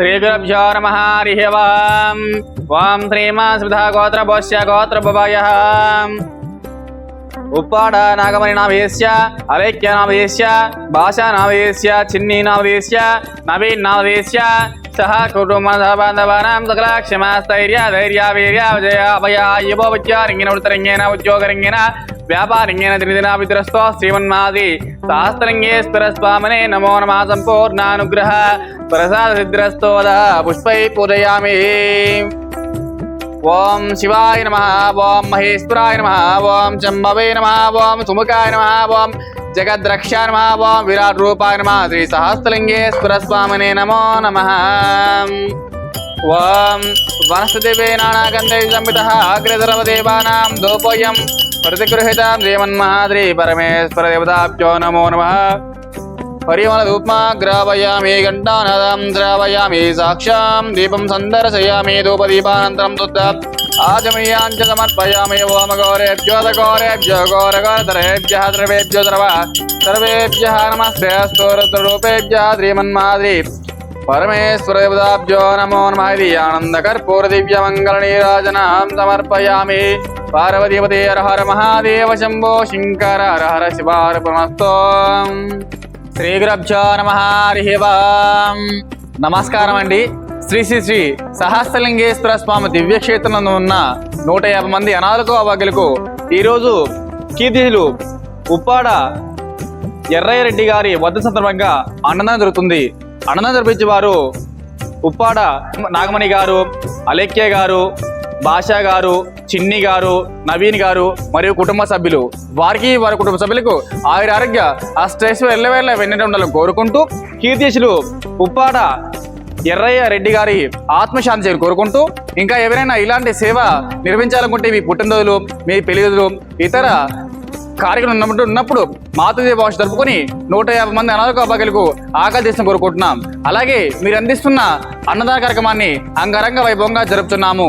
శ్రీగురభ్యో నమ. హరి ఓం ఓం శ్రీమా స్మృత గోత్రభోష్య గోత్రభయ ఉప్పాడ నాగమణి నామధేస్య అలేఖ్య నామధేస్య భాషా నామధేస్య చిన్ని నామధేస్య నవీన్ నామధేస్య సహ కుటుంబ బాంధవానాం సకల క్షమ స్థైర్య ధైర్య వీర్య విజయ అభయ యువ విద్యారంగిన వృత్తరంగేన ఉద్యోగరంగేన వ్యాపారంగేన త్రిదిన విద్రస్తో శ్రీమన్మాది శాస్త్రంగే స్వామినే నమో నమ సంపూర్ణానుగ్రహ ప్రసాద సిద్ధిరస్తోద పుష్పై పూజయామి ఓం శివాయ నమ ఓం మహేశ్వరాయ నమ ఓం చంబవే నమ ఓం సుముఖాయ నమ ఓం జగద్రక్షాయ నమ ఓం విరాట్ రూపాయ నమ శ్రీ సహస్రలింగేశ్వర స్వామినే నమో నమ ఓం వనస్పతివే నానాగంధై అగ్రధరవ దేవానాం దోపోయం प्रतिगृहितां श्रीमन्महाद्रि परमेश्वर देवताभ्यो नमो नमः। परिमल परिमलधूप्मा ग्रावयामि घण्टानादां द्रावयामि साक्षां दीपं सन्दर्शयामि धूपदीपानन्तरं दुद्ध आचमीयाञ्च समर्पयामि ओमगौरेभ्यो दगौरेभ्यो गौरगौरतरेभ्यः द्रवेभ्यो द्रवः सर्वेभ्यः नमस्ते स्तोरतरूपेभ्यः श्रीमन्माद्रि परमेश्वरदेवताभ्यो नमो नमः इति आनन्दकर्पूरदिव्यमङ्गलनीराजनां समर्पयामि। పార్వతీపతి హర మహాదేవ శంభో శంకర హర హర శివార్పణస్తో శ్రీ గురభ్యో నమ హరి నమస్కారం అండి. శ్రీ శ్రీ శ్రీ సహస్రలింగేశ్వర స్వామి దివ్యక్షేత్రంలో ఉన్న నూట యాభై మంది అనాథకు అవాగ్యులకు ఈరోజు కీర్తిలు ఉప్పాడ ఎర్రయ్య రెడ్డి గారి వద్ద సందర్భంగా అన్నదానం జరుగుతుంది. అన్నదానం జరిపించే వారు ఉప్పాడ నాగమణి గారు అలేఖ్య గారు భాషా గారు చిన్ని గారు నవీన్ గారు మరియు కుటుంబ సభ్యులు. వారికి వారి కుటుంబ సభ్యులకు ఆయుర ఆరోగ్య ఆ స్ట్రెస్ వెళ్ళవేళ్ళ వెన్నెట ఉండాలని కోరుకుంటూ కీర్తిశులు ఉప్పాడ ఎర్రయ్య రెడ్డి గారి ఆత్మశాంతి చేయాలని కోరుకుంటూ ఇంకా ఎవరైనా ఇలాంటి సేవ నిర్వహించాలనుకుంటే మీ పుట్టినరోజులు మీ పెళ్ళిరోజులు ఇతర కార్యక్రమం ఉన్నప్పుడు ఉన్నప్పుడు మాతృదేవ భాష జరుపుకొని నూట యాభై మంది అనాథ అబ్బాయిలకు ఆకలి కోరుకుంటున్నాం. అలాగే మీరు అందిస్తున్న అన్నదాన కార్యక్రమాన్ని అంగరంగ వైభవంగా జరుపుతున్నాము.